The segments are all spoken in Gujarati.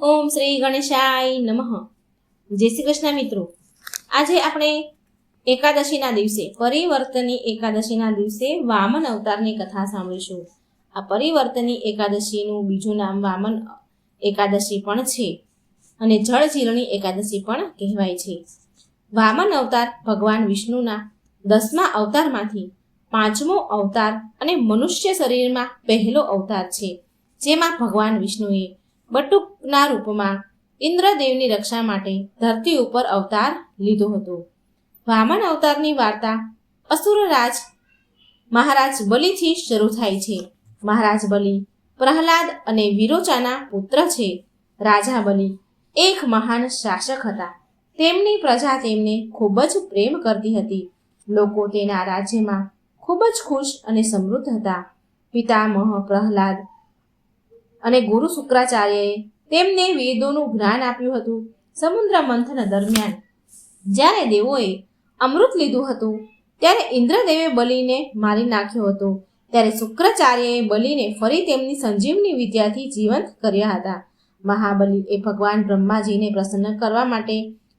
ઓમ શ્રી ગણેશાય નમઃ. જય શ્રી કૃષ્ણ મિત્રો. આજે આપણે એકાદશીના દિવસે, પરિવર્તની એકાદશીના દિવસે વામન અવતારની કથા સાંભળીશું. આ પરિવર્તની એકાદશીનું બીજું નામ વામન એકાદશી પણ છે અને જળ જીલણી એકાદશી પણ કહેવાય છે. વામન અવતાર ભગવાન વિષ્ણુના દસમા અવતારમાંથી પાંચમો અવતાર અને મનુષ્ય શરીરમાં પહેલો અવતાર છે, જેમાં ભગવાન વિષ્ણુએ બટુકના રૂપમાં ઇન્દ્રદેવની રક્ષા માટે ધરતી ઉપર અવતાર લીધો હતો. વામન અવતારની વાર્તા અસુરરાજ મહારાજ બલિથી શરૂ થાય છે. મહારાજ બલિ પ્રહલાદ અને વિરોચાના પુત્ર છે. રાજા બલિ એક મહાન શાસક હતા. તેમની પ્રજા તેમને ખૂબ જ પ્રેમ કરતી હતી. લોકો તેના રાજ્યમાં ખૂબ જ ખુશ અને સમૃદ્ધ હતા. પિતામહ પ્રહલાદ અને ગુરુ શુક્રાચાર્યએ તેમને વેદોનું જ્ઞાન આપ્યું હતું સમુદ્ર મંથન દરમિયાન. જ્યારે દેવોએ અમૃત લીધું હતું, ત્યારે ઇન્દ્રદેવે બલીને મારી નાખ્યો હતો. ત્યારે શુક્રાચાર્યએ બલિને ફરી તેમની સંજીવની વિદ્યાથી જીવંત કર્યા હતા. મહાબલી એ ભગવાન બ્રહ્માજીને પ્રસન્ન કરવા માટે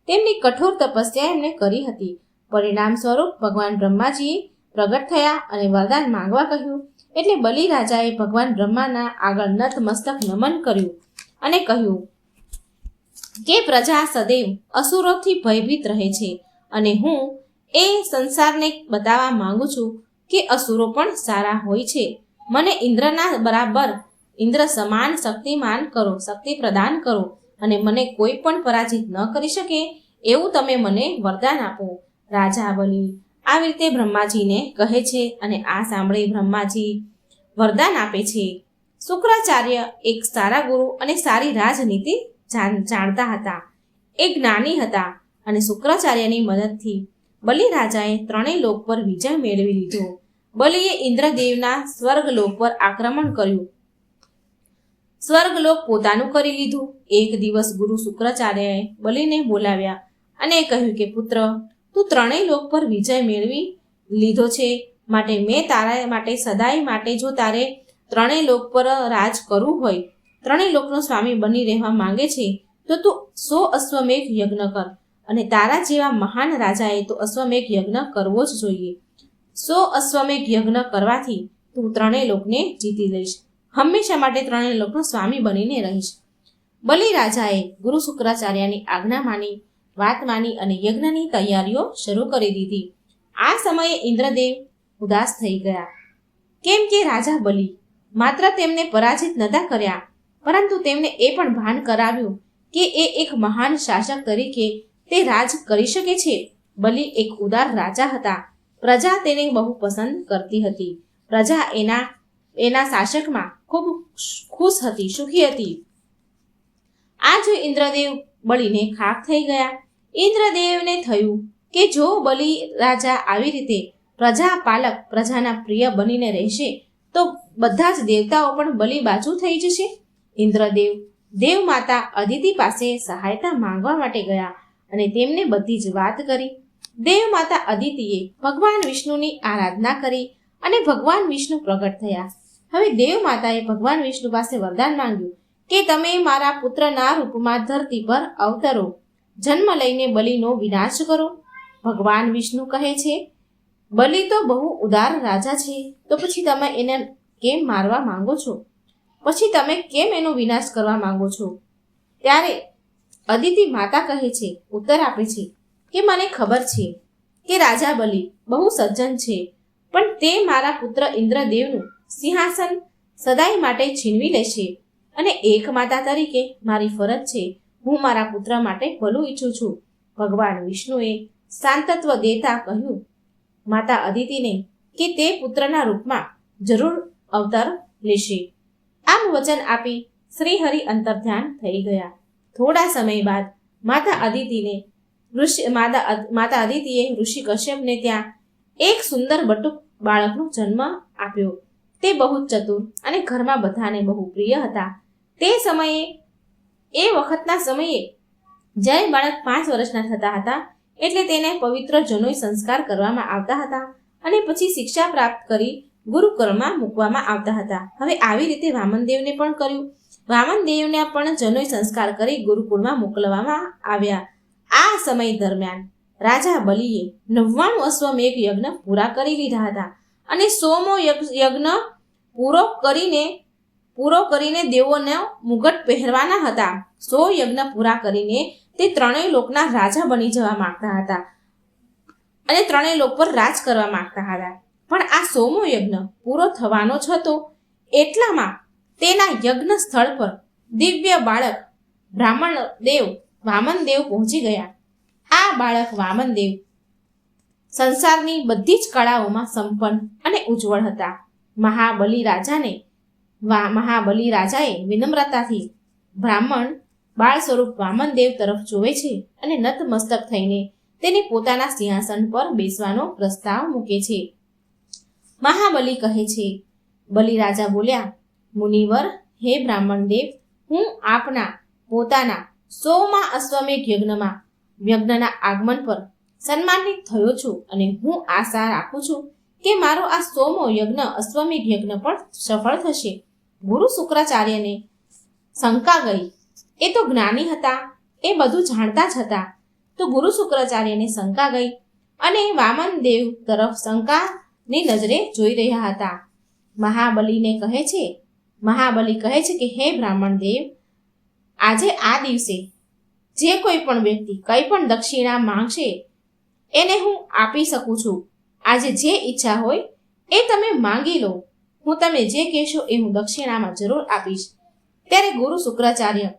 તેમની કઠોર તપસ્યા એમણે કરી હતી. પરિણામ સ્વરૂપ ભગવાન બ્રહ્માજીએ પ્રગટ થયા અને વરદાન માંગવા કહ્યું, એટલે બલિ રાજાએ ભગવાન બ્રહ્માના આગળ નત મસ્તક નમન કર્યું. અને કહ્યું, કે પ્રજા સદૈવ અસુરોથી ભયભીત રહે છે અને હું એ સંસારને બતાવવા માંગુ છું કે અસુરો પણ સારા હોય છે. મને ઇન્દ્રના બરાબર ઇન્દ્ર સમાન શક્તિમાન કરો, શક્તિ પ્રદાન કરો અને મને કોઈ પણ પરાજિત ન કરી શકે એવું તમે મને વરદાન આપો. રાજા બલી આવી રીતે બ્રહ્માજીને કહે છે અને આ સાંભળી બ્રહ્માજી વરદાન આપે છે. શુક્રાચાર્ય એક સારા ગુરુ અને સારી રાજનીતિ જાણ- જાણતા હતા. એ જ્ઞાની હતા અને શુક્રાચાર્યની મદદથી બલિ રાજાએ ત્રણેય લોક પર વિજય મેળવી લીધો. બલિએ ઇન્દ્રદેવના સ્વર્ગલોક પર આક્રમણ કર્યું. સ્વર્ગલોક પોતાનું કરી લીધું. એક દિવસ ગુરુ શુક્રાચાર્યએ બલિને બોલાવ્યા અને કહ્યું કે, પુત્ર, તું ત્રણેય લોક પર વિજય મેળવી લીધો છે. માટે મેં તારા, માટે, સદાય માટે જો તારે ત્રણેય લોક પર રાજ કરવું હોય, ત્રણેય લોકનો સ્વામી બની રહેવા માંગે છે, તો તું સો અશ્વમેઘ યજ્ઞ કર. અને તારા જેવા મહાન રાજાએ તો અશ્વમેઘ યજ્ઞ કરવો જ જોઈએ. સો અશ્વમેઘ યજ્ઞ કરવાથી તું ત્રણેય લોકને જીતી લઈશ. હંમેશા માટે ત્રણેય લોકનો સ્વામી બનીને રહીશ. બલિ રાજાએ ગુરુ શુક્રાચાર્યની આજ્ઞા માની, વાત માની અને યજ્ઞની તૈયારીઓ શરૂ કરી દીધી. આ સમયે ઇન્દ્રદેવ ઉદાસ થઈ ગયા. કેમ કે રાજા બલિ માત્ર તેમને પરાજિત નતા કર્યા, પરંતુ તેમને એ પણ ભાન કરાવ્યું કે એ એક મહાન શાસક તરીકે તે રાજ કરી શકે છે. બલિ એક ઉદાર રાજા હતા. પ્રજા તેને બહુ પસંદ કરતી હતી. પ્રજા એના એના શાસકમાં ખૂબ ખુશ હતી, સુખી હતી. આ ઇન્દ્રદેવ બલિને ખાક થઈ ગયા. ઇન્દ્રદેવને થયું કે જો બલિ રાજા આવી રીતે પ્રજા પાલક પ્રજાના પ્રિય બનીને રહેશે તો બધા જ દેવતાઓ પણ બલિ બાજુ થઈ જશે. ઇન્દ્રદેવ દેવ માતા અદિતિ પાસે સહાયતા માંગવા માટે ગયા અને તેમને બધી જ વાત કરી. દેવ માતા અદિતિએ ભગવાન વિષ્ણુની આરાધના કરી અને ભગવાન વિષ્ણુ પ્રગટ થયા. હવે દેવ માતાએ ભગવાન વિષ્ણુ પાસે વરદાન માંગ્યું કે તમે મારા પુત્રના રૂપમાં ધરતી પર અવતરો. જન્મ લઈને બલિનો વિનાશ કરો. ભગવાન વિષ્ણુ કહે છે બલિ તો બહુ ઉદાર રાજા છે, તો પછી તમે એને કેમ મારવા માંગો છો? પછી તમે કેમ એનો વિનાશ કરવા માંગો છો? ત્યારે અદિતિ માતા કહે છે, ઉત્તર આપે છે કે મને ખબર છે કે રાજા બલિ બહુ સજ્જન છે, પણ તે મારા પુત્ર ઇન્દ્રદેવનું સિંહાસન સદાય માટે છીનવી લેશે અને એક માતા તરીકે મારી ફરજ છે, હું મારા પુત્ર માટે ભલું ઈચ્છું છું. ભગવાન વિષ્ણુએ શાંતત્વ દેતા કહ્યું માતા અદિતિને કે તે પુત્રના રૂપમાં જરૂર અવતાર લેશે. આમ વચન આપી શ્રીહરિ અંતર્ધ્યાન થઈ ગયા. થોડા સમય બાદ માતા અદિતિને ઋષિ, માતા માતા અદિતિએ ઋષિ કશ્યપને ત્યાં એક સુંદર બટુક બાળકનો જન્મ આપ્યો. તે બહુ ચતુર અને ઘરમાં બધાને બહુ પ્રિય હતા. તે સમયે, એ વખતના સમયે, જ્યારે બાળક પાંચ વર્ષના થતા હતા એટલે તેને પવિત્ર જનોય સંસ્કાર કરવામાં આવતા હતા અને પછી શિક્ષા પ્રાપ્ત કરી ગુરુકુળમાં મૂકવામાં આવતા હતા. હવે આવી રીતે વામનદેવને પણ કર્યું. વામનદેવને પણ જનોય સંસ્કાર કરી ગુરુકુળમાં મોકલવામાં આવ્યા. આ સમય દરમિયાન રાજા બલિએ નવ્વાણું અશ્વમેઘ યજ્ઞ પૂરા કરી લીધા હતા અને સોમો યજ્ઞ પૂરો કરીને પૂરો કરીને દેવોને મુગટ પહેરવાના હતા. સો યજ્ઞ પૂરા કરીને તે ત્રણેય લોકના રાજા બની જવા માંગતા હતા. અને ત્રણેય લોક પર રાજ કરવા માંગતા હતા. પણ આ સોમો યજ્ઞ પૂરો થવાનો જ હતો. એટલામાં તેના યજ્ઞ સ્થળ પર દિવ્ય બાળક બ્રાહ્મણ દેવ વામન દેવ પહોંચી ગયા. આ બાળક વામન દેવ સંસારની બધી જ કળાઓમાં સંપન્ન અને ઉજ્જવળ હતા. મહાબલી રાજાને મહાબલી રાજાએ વિનમ્રતાથી બ્રાહ્મણ બાળ સ્વરૂપ વામન દેવ તરફ જોવે છે અને નતમસ્તક થઈને તેને પોતાના સિંહાસન પર બેસવાનો પ્રસ્તાવ મૂકે છે. મહાબલી કહે છે, બલિ રાજા બોલ્યા, મુનિવર, હે બ્રાહ્મણ દેવ, હું આપના પોતાના સોમાં અશ્વમેઘ યજ્ઞમાં યજ્ઞના આગમન પર સન્માનિત થયો છું અને હું આશા રાખું છું કે મારો આ સોમો યજ્ઞ અશ્વમેઘ યજ્ઞ પણ સફળ થશે. ગુરુ શુક્રાચાર્યને શંકા ગઈ એ તો જ્ઞાની હતા, એ બધું જાણતા જ હતા. તો ગુરુ શુક્રાચાર્યને શંકા ગઈ અને વામન દેવ તરફ શંકાની નજરે જોઈ રહ્યા હતા. મહાબલીને કહે છે, મહાબલી કહે છે કે, હે બ્રાહ્મણ દેવ, આજે આ દિવસે જે કોઈ પણ વ્યક્તિ કંઈ પણ દક્ષિણા માંગશે, એને હું આપી શકું છું. આજે જે ઈચ્છા હોય એ તમે માંગી લો. હું તમે જે કહેશો એ હું દક્ષિણામાં જરૂર આપીશ. ત્યારે ગુરુ શુક્રાચાર્ય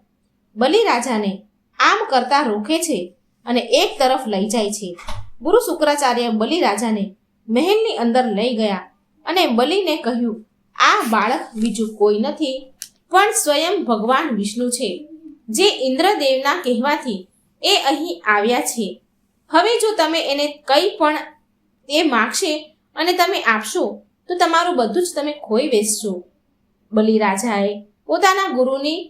બલિ રાજાને આમ કરતા રોકે છે અને એક તરફ લઈ જાય છે. ગુરુ શુક્રાચાર્ય બલિ રાજાને મહેલની અંદર લઈ ગયા અને બલિને કહ્યું, આ બાળક બીજું કોઈ નથી, પણ સ્વયં ભગવાન વિષ્ણુ છે. જે ઇન્દ્રદેવના કહેવાથી એ અહીં આવ્યા છે. હવે જો તમે એને કંઈ પણ તે માગશે અને તમે આપશો, તો તમારું બધું જ તમે ખોઈ બેસશો. બલિરાજાએ પોતાના ગુરુની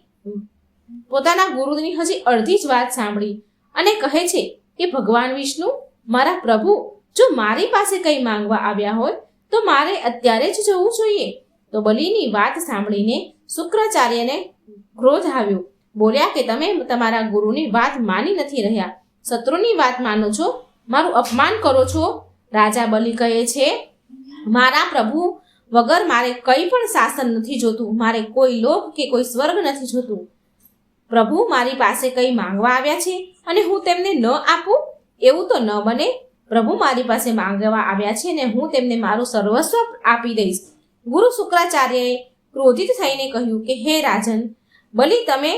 પોતાના ગુરુની હજી અડધી જ વાત સાંભળી અને કહે છે કે, ભગવાન વિષ્ણુ, મારા પ્રભુ, જો મારી પાસે કંઈ માંગવા આવ્યા હોય, તો મારે અત્યારે જ જવું જોઈએ. તો બલિની વાત સાંભળીને શુક્રાચાર્યને ક્રોધ આવ્યો. બોલ્યા કે, તમે તમારા ગુરુની વાત માની નથી રહ્યા. શત્રુની વાત માનો છો. મારું અપમાન કરો છો. રાજા બલિ કહે છે, મારા પ્રભુ, વગર મારે કંઈ પણ શાસન નથી જોતું. મારે કોઈ લોક કે કોઈ સ્વર્ગ નથી જોતું. પ્રભુ, મારી પાસે કંઈ માંગવા આવ્યા છે અને હું તેમને ન આપું? એવું તો ન બને. પ્રભુ, મારી પાસે માંગવા આવ્યા છે ને હું તેમને મારું સર્વસ્વ આપી દઈશ. ગુરુ શુક્રાચાર્યએ ક્રોધિત થઈને કહ્યું કે, હે રાજન બલિ તમે,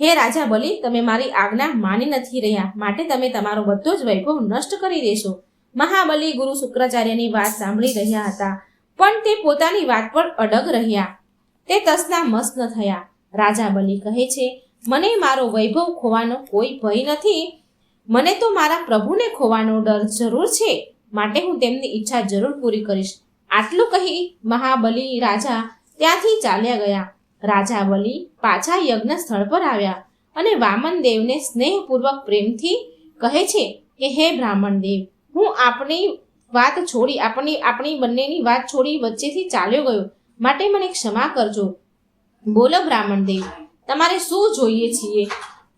હે રાજા બલિ તમે મારી આજ્ઞા માની નથી રહ્યા, માટે તમે તમારો બધો જ વૈભવ નષ્ટ કરી દેશો. મહાબલી ગુરુ શુક્રાચાર્યની વાત સાંભળી રહ્યા હતા, પણ તે પોતાની વાત પર અડગ રહ્યા. તે તસના મસ્ત થયા. રાજા બલિ કહે છે મને મારો વૈભવ ખોવાનો કોઈ ભય નથી. મને તો મારા પ્રભુને ખોવાનો ડર જરૂર છે. માટે હું તેમની ઈચ્છા જરૂર પૂરી કરીશ. આટલું કહી મહાબલી રાજા ત્યાંથી ચાલ્યા ગયા. રાજા બલિ પાછા યજ્ઞ સ્થળ પર આવ્યા અને વામન દેવને સ્નેહપૂર્વક પ્રેમથી કહે છે કે હે બ્રાહ્મણ દેવ, હું આપણી વાત છોડી, આપણી આપણી બંનેની વાત છોડી વચ્ચેથી ચાલ્યો ગયો. માટે મને ક્ષમા કરજો. બોલો બ્રાહ્મણ દેવ તમારે શું જોઈએ છીએ?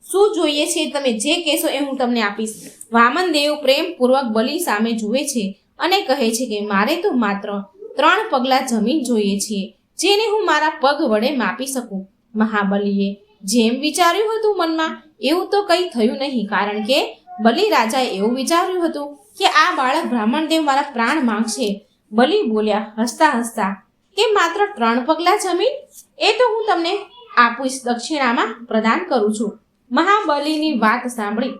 શું જોઈએ છે? તમે જે કહેશો એ હું તમને આપીશ. વામન દેવ પ્રેમપૂર્વક બલિ સામે જુએ છે અને કહે છે કે મારે તો માત્ર ત્રણ પગલાં જમીન જોઈએ છીએ જેને હું મારા પગ વડે માપી શકું. મહાબલીએ જેમ વિચાર્યું હતું મનમાં, એવું તો કંઈ થયું નહીં, કારણ કે બલિ રાજાએ એવું વિચાર્યું હતું કે આ બાળક બ્રાહ્મણ દેવ મારા પ્રાણ માંગશે. બલિ બોલ્યા, હસતા હસતા, કે માત્ર ત્રણ પગલાં જમીન? એ તો હું તમને આપીશ દક્ષિણામાં પ્રદાન કરું છું. મહાબલીની વાત સાંભળી.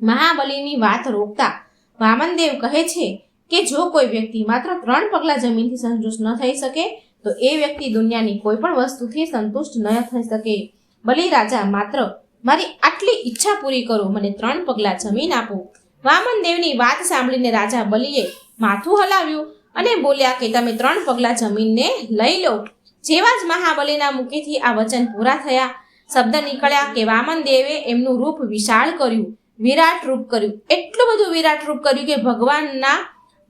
મહાબલીની વાત રોકતા વામનદેવ કહે છે કે જો કોઈ વ્યક્તિ માત્ર ત્રણ પગલાં જમીનથી સંતુષ્ટ ન થઈ શકે, તો એ વ્યક્તિ દુનિયાની કોઈ પણ વસ્તુથી સંતુષ્ટ ન થઈ શકે. બલિ રાજા માત્ર મારી આટલી ઈચ્છા પૂરી કરો, મને ત્રણ પગલાં જમીન આપો. વામનદેવની વાત સાંભળીને રાજા બલિએ માથું હલાવ્યું અને બોલ્યા કે તમે ત્રણ પગલાં જમીનને લઈ લો. જેવા જ મહાબલીના મુખેથી આ વચન પૂરા થયા. શબ્દ નીકળ્યા કે વામન દેવે એમનું રૂપ વિશાળ કર્યું, વિરાટ રૂપ કર્યું. એટલું બધું વિરાટ રૂપ કર્યું કે ભગવાનના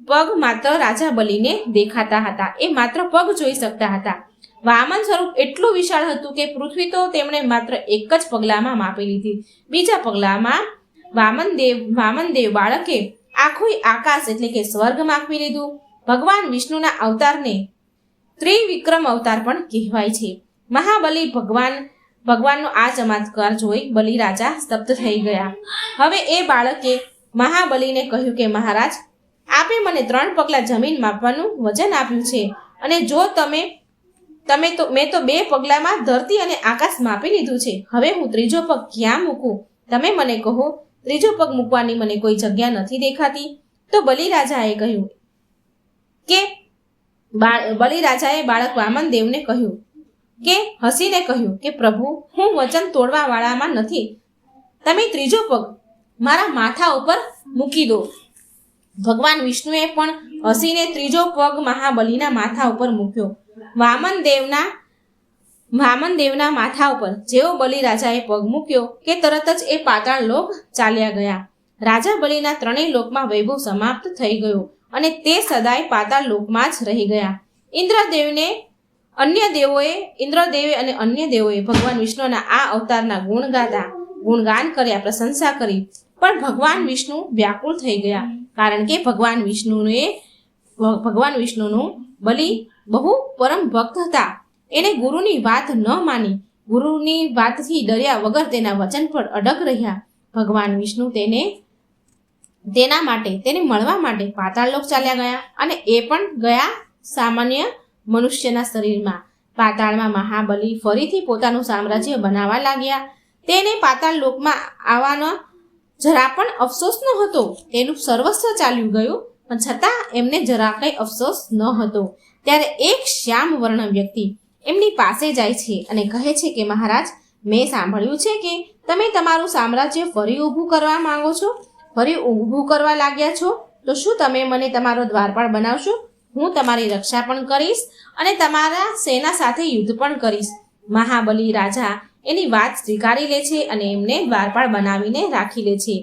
પગ માત્ર રાજા બલિને દેખાતા હતા. એ માત્ર પગ જોઈ શકતા હતા. વામન સ્વરૂપ એટલું વિશાળ હતું કે પૃથ્વી તો તેમણે માત્ર એક જ પગલામાં માપી લીધી. બીજા પગલામાં વામનદેવ વામનદેવ બાળકે આખું આકાશ એટલે કે સ્વર્ગ માપી લીધું. ભગવાન વિષ્ણુના અવતારને ત્રિવિક્રમ અવતાર પણ કહેવાય છે. મહાબલી ભગવાન, ભગવાનનો આ ચમત્કાર જોઈ બલિ રાજા સ્તબ્ધ થઈ ગયા. હવે એ બાળકે મહાબલીને કહ્યું કે મહારાજ, આપે મને ત્રણ પગલા જમીન માપવાનું વજન આપ્યું છે અને જો તમે તમે તો, મેં તો બે પગલામાં ધરતી અને આકાશ માપી લીધું છે. હવે હું ત્રીજો પગ ક્યાં મૂકું? તમે મને કહો, ત્રીજો પગ મૂકવાની મને કોઈ જગ્યા નથી દેખાતી? તો બલિ રાજાએ કહ્યું કે બા- બલિ બાળક વામન દેવને કહ્યું, કે હસીને કહ્યું કે, પ્રભુ, હું વચન તોડવા વાળામાં નથી. તમે ત્રીજો પગ મારા માથા ઉપર મૂકી દો. ભગવાન વિષ્ણુએ પણ હસીને ત્રીજો પગ મહાબલીના માથા ઉપર મૂક્યો. વામન દેવના વામન દેવના માથા ઉપર જેવો બલિરાજાએ પગ મૂક્યો કે તરત જ એ પાતાળ લોક ચાલ્યા ગયા. રાજા બલિના ત્રણેય લોકમાં વૈભવ સમાપ્ત થઈ ગયો. અને તે સદાય પાતાળ લોકમાં જ રહી ગયા. ઇન્દ્રદેવને અન્ય દેવોએ, ઇન્દ્રદેવે અને અન્ય દેવોએ ભગવાન વિષ્ણુના આ અવતારના ગુણ ગાતા ગુણગાન કર્યા, પ્રશંસા કરી. પણ ભગવાન વિષ્ણુ વ્યાકુળ થઈ ગયા. કારણ કે ભગવાન વિષ્ણુને ભગવાન વિષ્ણુનું બલિ બહુ પરમ ભક્ત હતા. એને ગુરુની વાત ન માની. ગુરુની વાતથી ડર્યા વગર તેના વચન પર અડગ રહ્યા. ભગવાન વિષ્ણુ તેને તેના માટે, તેને મળવા માટે પાતાળલોક ચાલ્યા ગયા અને એ પણ ગયા સામાન્ય મનુષ્યના શરીરમાં. પાતાળમાં મહાબલી ફરીથી પોતાનું સામ્રાજ્ય બનાવવા લાગ્યા. તેને પાતાળ લોકમાં આવવાનો જરા પણ અફસોસ ન હતો તેનું સર્વસ્વ ચાલ્યું ગયું, પણ છતાં એમને જરા કંઈ અફસોસ ન હતો. ત્યારે એક શ્યામ વર્ણ વ્યક્તિ એમની પાસે જાય છે અને કહે છે કે, મહારાજ, મેં સાંભળ્યું છે કે તમે તમારું સામ્રાજ્ય ફરી ઊભું કરવા માંગો છો? ફરી ઊભું કરવા લાગ્યા છો? તો શું તમે મને તમારો દ્વારપાળ બનાવશો? હું તમારી રક્ષા પણ કરીશ અને તમારા સેના સાથે યુદ્ધ પણ કરીશ. મહાબલી રાજા એની વાત સ્વીકારી લે છે અને એમને દ્વારપાળ બનાવીને રાખી લે છે.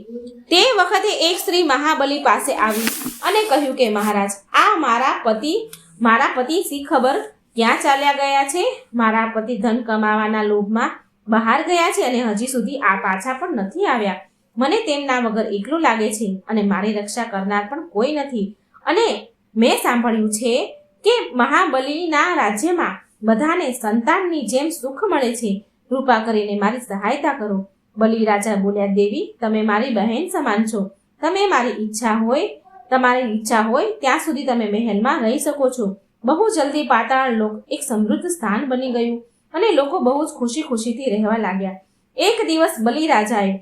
તે વખતે એક સ્ત્રી મહાબલી પાસે આવી અને કહ્યું કે, મહારાજ, આ મારા પતિ મારા પતિ શી ખબર ક્યાં ચાલ્યા ગયા છે? મારા પતિ ધન કમાવાના લોભમાં બહાર ગયા છે અને હજી સુધી આ પાછા પણ નથી આવ્યા. મને તેમના વગર એકલું લાગે છે અને મારી રક્ષા કરનાર પણ કોઈ નથી. અને મેં સાંભળ્યું છે કે મહાબલીના રાજ્યમાં બધાને સંતાનની જેમ સુખ મળે છે. કૃપા કરીને મારી સહાયતા કરો. બલિ રાજા બોલ્યા, દેવી, તમે મારી બહેન સમાન છો. તમે મારી ઈચ્છા હોય, તમારી ઈચ્છા હોય, ત્યાં સુધી તમે મહેલમાં રહી શકો છો. બહુ જલ્દી પાતાળ લોક એક સમૃદ્ધ સ્થાન બની ગયું અને લોકો બહુ જ ખુશી ખુશીથી રહેવા લાગ્યા. એક દિવસ બલિ રાજાએ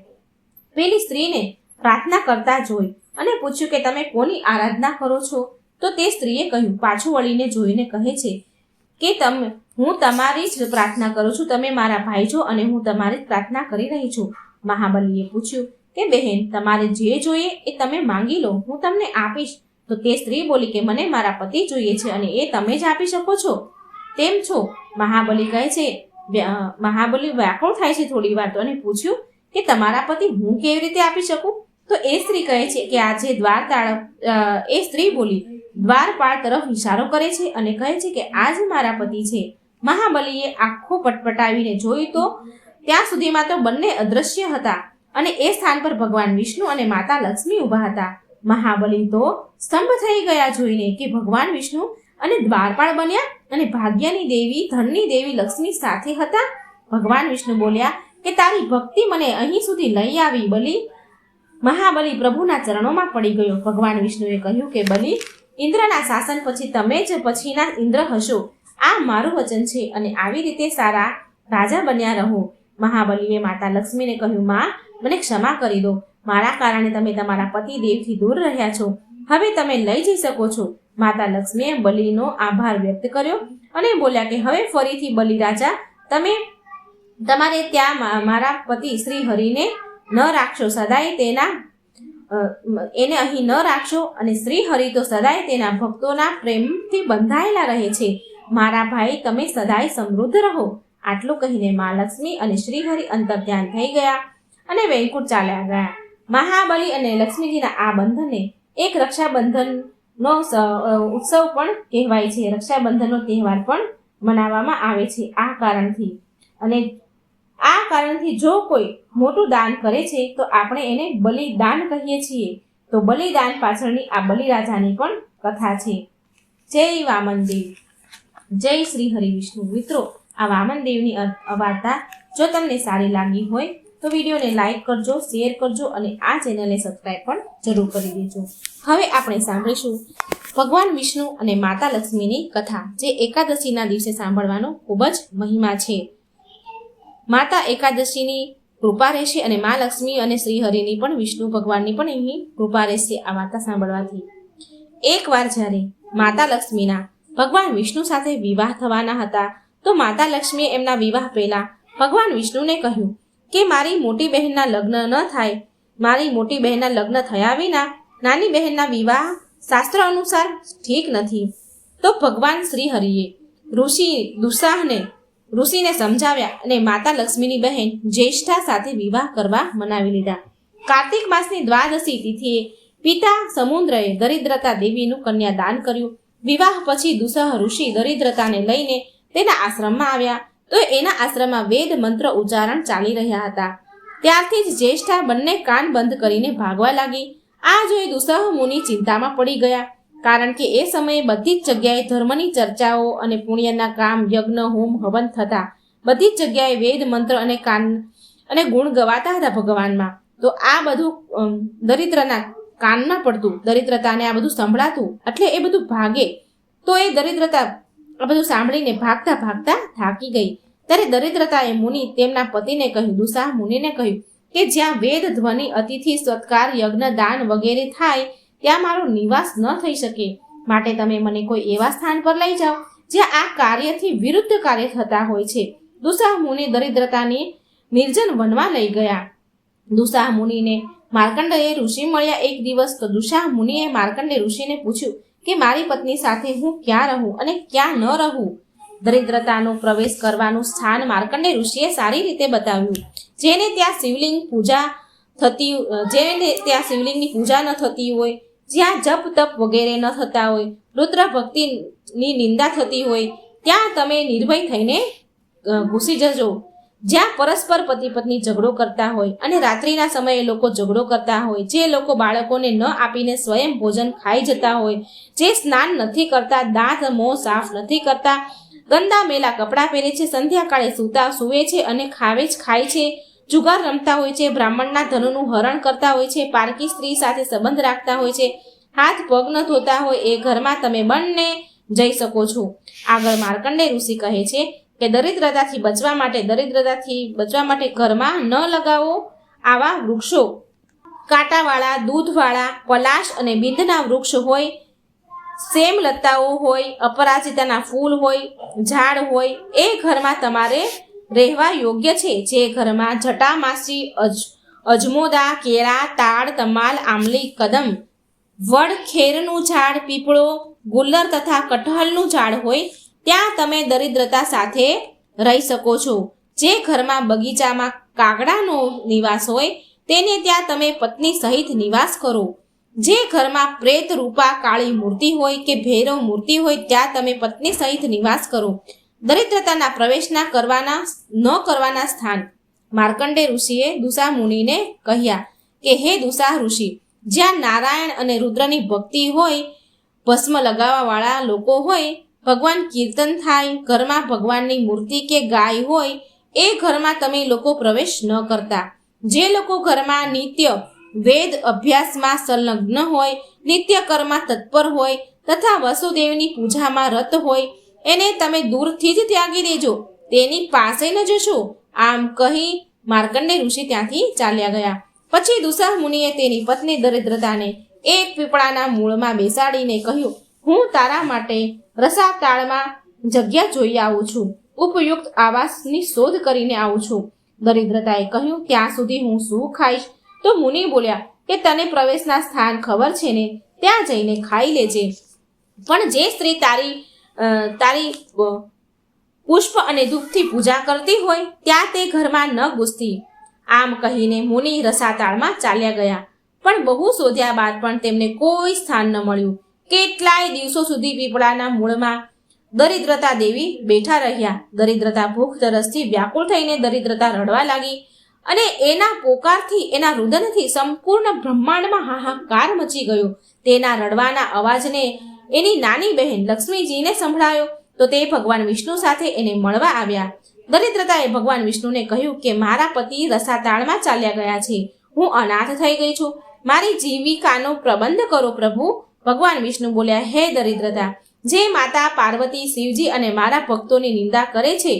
પેલી સ્ત્રીને પ્રાર્થના કરતા જોઈ અને પૂછ્યું કે તમે કોની આરાધના કરો છો? તો તે સ્ત્રીએ કહ્યું, પાછું વળીને જોઈને કહે છે કે તમે, હું તમારી જ પ્રાર્થના કરું છું. તમે મારા ભાઈ છો અને હું તમારી જ પ્રાર્થના કરી રહી છું. મહાબલીએ પૂછ્યું કે, બહેન, તમારે જે જોઈએ એ તમે માંગી લો. હું તમને આપીશ. તો તે સ્ત્રી બોલી કે, મને મારા પતિ જોઈએ છે અને એ તમે જ આપી શકો છો. તેમ છો. મહાબલી કહે છે મહાબલી વ્યાકુળ થાય છે થોડી વાર તો. અને પૂછ્યું કે તમારા પતિ હું કેવી રીતે આપી શકું? તો એ સ્ત્રી કહે છે કે આજે દ્વાર તાળ એ સ્ત્રી બોલી દ્વારપાળ તરફ ઇશારો કરે છે અને કહે છે કે આજ મારા પતિ છે, મહાબલીએ આખો પટપટાવીને જોયું તો, ત્યાં સુધીમાં તો બંને અદ્રશ્ય હતા અને એ સ્થાન પર ભગવાન વિષ્ણુ અને માતા લક્ષ્મી ઊભા હતા. મહાબલી તો સ્તંભ થઈ ગયા જોઈને કે ભગવાન વિષ્ણુ અને દ્વારપાળ બન્યા અને ભાગ્યની દેવી, ધનની દેવી લક્ષ્મી સાથે હતા. ભગવાન વિષ્ણુ બોલ્યા કે તારી ભક્તિ મને અહીં સુધી લઈ આવી, બલી. મહાબલી પ્રભુના ચરણોમાં પડી ગયો. ભગવાન વિષ્ણુએ કહ્યું કે, બલિ, ઇન્દ્રના શાસન પછી તમે જ પછીના ઇન્દ્ર હશો. આ મારું વચન છે અને આવી રીતે સારા રાજા બન્યા રહો. મહાબલીએ માતા લક્ષ્મીને કહ્યું, માં, મને ક્ષમા કરી દો. મારા કારણે તમે તમારા પતિ દેવથી દૂર રહ્યા છો. હવે તમે લઈ જઈ શકો છો. માતા લક્ષ્મીએ બલિનો આભાર વ્યક્ત કર્યો અને બોલ્યા કે, હવે ફરીથી બલિ રાજા, તમે તમારે ત્યાં મારા પતિ શ્રી હરિને ન રાખશો, સદાય તેના એને અહીં ન રાખશો અને શ્રી હરિ તો સદાય તેના ભક્તોના પ્રેમથી બંધાયેલા રહે છે. મારા ભાઈ, તમે સદાય સમૃદ્ધ રહો. આટલું કહીને મા લક્ષ્મી અને શ્રી હરિ અંતર્ધ્યાન થઈ ગયા અને વૈકુંઠ ચાલ્યા ગયા. મહાબલી અને લક્ષ્મીજીના આ બંધને એક રક્ષાબંધનનો ઉત્સવ પણ કહેવાય છે. રક્ષાબંધનનો તહેવાર પણ મનાવવામાં આવે છે આ કારણથી. અને આ કારણથી જો કોઈ મોટું દાન કરે છે, તો આપણે એને બલિદાન કહીએ છીએ. તો બલિદાન પાછળની આ બલિરાજાની પણ કથા છે. જય વામનદેવ. જય શ્રી હરિવિષ્ણુ. મિત્રો, આ વામનદેવની અ- અવાર્તા જો તમને સારી લાગી હોય, તો વિડીયોને લાઈક કરજો, શેર કરજો અને આ ચેનલને સબસ્ક્રાઈબ પણ જરૂર કરી દેજો. હવે આપણે સાંભળીશું ભગવાન વિષ્ણુ અને માતા લક્ષ્મીની કથા, જે એકાદશીના દિવસે સાંભળવાનો ખૂબ જ મહિમા છે. માતા એકાદશીની કૃપા રહેશે અને મા લક્ષ્મી અને શ્રીહરિની પણ વિષ્ણુ ભગવાનની પણ અહીં કૃપા રહેશે આ વાર્તા સાંભળવાથી. એકવાર જ્યારે માતા લક્ષ્મીના ભગવાન વિષ્ણુ સાથે વિવાહ થવાના હતા, તો માતા લક્ષ્મીએ એમના વિવાહ પહેલા ભગવાન વિષ્ણુને કહ્યું કે, મારી મોટી બહેનના લગ્ન ન થાય. મારી મોટી બહેનના લગ્ન થયા વિના નાની બહેનના વિવાહ શાસ્ત્ર અનુસાર ઠીક નથી. તો ભગવાન શ્રી હરિએ ઋષિ દુસાહને ઋષિને સમજાવ્યા અને માતા લક્ષ્મીની બહેન જ્યેષ્ઠા સાથે વિવાહ કરવા મનાવી લીધા. કાર્તિક માસની દ્વાદશી તિથિએ પિતા સમુદ્રએ દરિદ્રતા દેવીનું કન્યાદાન કર્યું. વિવાહ પછી દુસહ ઋષિ દરિદ્રતાને લઈને તેના આશ્રમમાં આવ્યા તો એના આશ્રમમાં વેદ મંત્ર ઉચ્ચારણ ચાલી રહ્યા હતા. ત્યારથી જ જ્યેષ્ઠા બંને કાન બંધ કરીને ભાગવા લાગી. આ જોઈ દુસહ મુનિ ચિંતામાં પડી ગયા. કારણ કે એ સમયે બધી જ જગ્યાએ ધર્મની ચર્ચાઓ અને પુણ્યના કામ, યજ્ઞ, હોમ, હવન થતા બધી જ જગ્યાએ વેદ, મંત્ર અને કાન અને ગુણ ગવાતા હતા ભગવાનમાં. તો આ બધું દરિદ્રના કાનમાં પડતું, દરિદ્રતાને આ બધું સંભળાતું, એટલે એ બધું ભાગે, તો એ દરિદ્રતા આ બધું સાંભળીને ભાગતા ભાગતા થાકી ગઈ. ત્યારે દરિદ્રતાએ મુનિ તેમના પતિને કહ્યું દુસાહ મુનિને કહ્યું કે જ્યાં વેદ, ધ્વનિ, અતિથિ, સત્કાર, યજ્ઞ, દાન વગેરે થાય ત્યાં મારો નિવાસ ન થઈ શકે. માટે તમે મને કોઈ એવા સ્થાન પર લઈ જાઓ, જ્યાં આ કાર્યથી વિરુદ્ધ કાર્ય થતા હોય છે. દુસાહ મુનિ દરિદ્રતાને નિર્જન વનમાં લઈ ગયા. દુસાહ મુનિને માર્કંડેય ઋષિ મળ્યા એક દિવસ તો દુસાહ મુનિએ માર્કંડે ઋષિને પૂછ્યું કે મારી પત્ની સાથે હું ક્યાં રહું અને ક્યાં ન રહું? દરિદ્રતાનો પ્રવેશ કરવાનું સ્થાન માર્કંડે ઋષિએ સારી રીતે બતાવ્યું. જેને ત્યાં શિવલિંગ પૂજા થતી જેને ત્યાં શિવલિંગની પૂજા ન થતી હોય જ્યાં જપ તપ વગેરે ન થતા હોય રુદ્ર ભક્તિની નિંદા થતી હોય, ત્યાં તમે નિર્ભય થઈને ઘૂસી જજો. જ્યાં પરસ્પર પતિ પત્ની ઝઘડો કરતા હોય અને રાત્રિના સમયે લોકો ઝઘડો કરતા હોય, જે લોકો બાળકોને ન આપીને સ્વયં ભોજન ખાઈ જતા હોય, જે સ્નાન નથી કરતા, દાંત મોં સાફ નથી કરતા, ગંદા મેલા કપડાં પહેરે છે, સંધ્યાકાળે સૂતા સૂવે છે અને ખાવે જ ખાય છે જુગાર રમતા હોય છે, બ્રાહ્મણના ધનનું હરણ કરતા હોય છે, પારકી સ્ત્રી સાથે સંબંધ રાખતા હોય છે, હાથ પગ ન ધોતા હોય એ ઘરમાં તમે બંને જઈ શકો છો. આગળ માર્કંડે ઋષિ કહે છે કે દરિદ્રતાથી બચવા માટે, દરિદ્રતાથી બચવા માટે ઘરમાં ન લગાવો આવા વૃક્ષો. કાંટાવાળા, દૂધવાળા પલાશ અને બિંદના વૃક્ષ હોય સેમ લતાઓ હોય, અપરાજિતાના ફૂલ હોય, ઝાડ હોય, એ ઘરમાં તમારે રહેવા યોગ્ય છે. જે ઘરમાં જટામાસી, અજ, અજમોદા, કેળા તાડ તમાલ આમલી કદમ, વડ, ખેરનું ઝાડ, પીપળો, ગુલ્લર તથા કઠહલનું ઝાડ હોય ત્યાં તમે દરિદ્રતા સાથે રહી શકો છો. જે ઘરમાં બગીચામાં કાગડાનો નિવાસ હોય તેને ત્યાં તમે પત્ની સહિત નિવાસ કરો. જે ઘરમાં પ્રેત રૂપા કાળી મૂર્તિ હોય કે ભૈરવ મૂર્તિ હોય ત્યાં તમે પત્ની સહિત નિવાસ કરો. દરિદ્રતાના પ્રવેશના કરવાના, ન કરવાના સ્થાન. માર્કંડે ઋષિએ દુસા મુનિને કહ્યા કે, હે દુસા ઋષિ, જ્યાં નારાયણ અને રુદ્રની ભક્તિ હોય, ભસ્મ લગાવવાવાળા લોકો હોય, ભગવાન કીર્તન થાય, ઘરમાં ભગવાનની મૂર્તિ કે ગાય હોય, એ ઘરમાં તમે લોકો પ્રવેશ ન કરતા. જે લોકો ઘરમાં નિત્ય વેદ અભ્યાસમાં સંલગ્ન હોય નિત્ય કર્મમાં તત્પર હોય, તથા વસુદેવની પૂજામાં રત હોય એને તમે દૂરથી જ ત્યાગી દેજો. તેની પાસે ન જશો. આમ કહી માર્કંડે ઋષિ ત્યાંથી ચાલ્યા ગયા. પછી દુસાહ મુનિએ તેની પત્ની દરિદ્રતાને એક પીપળાના મૂળમાં બેસાડીને કહ્યું, હું તારા માટે રસાતાળમાં જગ્યા જોઈ આવું છું. ઉપયુક્ત આવાસની શોધ કરીને આવું છું. દરિદ્રતાએ કહ્યું, ત્યાં સુધી હું શું ખાઈશ? તો મુનિ બોલ્યા, કે તને પ્રવેશના સ્થાન ખબર છે ને? ત્યાં જઈને ખાઈ લેજે. પણ જે સ્ત્રી તારી તારી પુષ્પ અને દુઃખથી પૂજા કરતી હોય, ત્યાં તે ઘરમાં ન ઘૂસતી. આમ કહીને મુનિ રસાતાળમાં ચાલ્યા ગયા. પણ બહુ શોધ્યા બાદ પણ તેમને કોઈ સ્થાન ન મળ્યું. કેટલાય દિવસો સુધી પીપળાના મૂળમાં દરિદ્રતા દેવી બેઠા રહ્યા. દરિદ્રતા ભૂખ તરસથી વ્યાકુળ થઈને દરિદ્રતા રડવા લાગી અને એના પોકારથી, એના રુદનથી સંપૂર્ણ બ્રહ્માંડમાં હાહાકાર મચી ગયો. તેના રડવાના અવાજને એની નાની બહેન લક્ષ્મીજીને સંભળાયો તો તે ભગવાન વિષ્ણુ સાથે એને મળવા આવ્યા. દરિદ્રતાએ ભગવાન વિષ્ણુને કહ્યું કે મારા પતિ રસાતાળમાં ચાલ્યા ગયા છે. હું અનાથ થઈ ગઈ છું. મારી જીવિકાનો પ્રબંધ કરો પ્રભુ. ભગવાન વિષ્ણુ બોલ્યા, હે દરિદ્રતા, જે માતા પાર્વતી, શિવજી અને મારા ભક્તોની નિંદા કરે છે,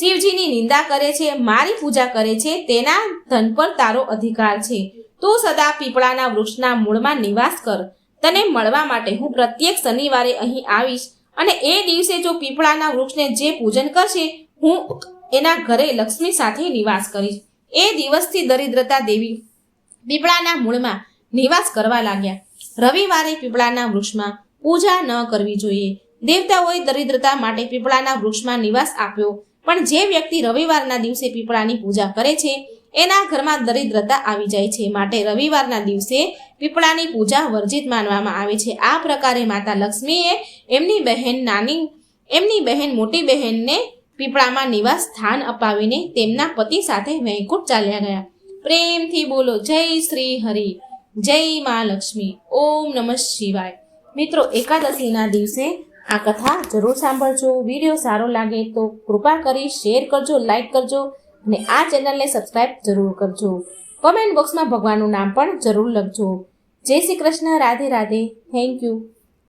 શિવજીની નિંદા કરે છે, મારી પૂજા કરે છે, તેના ધન પર તારો અધિકાર છે. તું સદા પીપળાના વૃક્ષના મૂળમાં નિવાસ કર. તને મળવા માટે હું પ્રત્યેક શનિવારે અહીં આવીશ અને એ દિવસે જો પીપળાના વૃક્ષને જે પૂજન કરશે, હું એના ઘરે લક્ષ્મી સાથે નિવાસ કરીશ. એ દિવસથી દરિદ્રતા દેવી પીપળાના મૂળમાં નિવાસ કરવા લાગ્યા. રવિવારે પીપળાના વૃક્ષમાં પૂજા ન કરવી જોઈએ. દેવતાઓએ દરિદ્રતા માટે પીપળાના વૃક્ષમાં નિવાસ આપ્યો. પણ જે વ્યક્તિ રવિવારના દિવસે પીપળાની પૂજા કરે છે એના ઘરમાં દરિદ્રતા આવી જાય છે. માટે રવિવારના દિવસે પીપળાની પૂજા વર્જિત માનવામાં આવે છે. આ પ્રકારે માતા લક્ષ્મીએ એમની બહેન નાની, એમની બહેન મોટી બહેનને પીપળામાં નિવાસ સ્થાન અપાવીને તેમના પતિ સાથે વૈકુંઠ ચાલ્યા ગયા. પ્રેમથી બોલો, જય શ્રી હરિ, જય મા લક્ષ્મી, ઓમ નમઃ શિવાય. મિત્રો, એકાદશીના દિવસે આ કથા જરૂર સાંભળજો. વીડિયો સારો લાગે તો કૃપા કરી શેર કરજો, લાઈક કરજો. અને આ ચેનલને સબસ્ક્રાઈબ જરૂર કરજો. કોમેન્ટ બોક્સમાં ભગવાનનું નામ પણ જરૂર લખજો. જય શ્રી કૃષ્ણ, રાધે રાધે. Thank you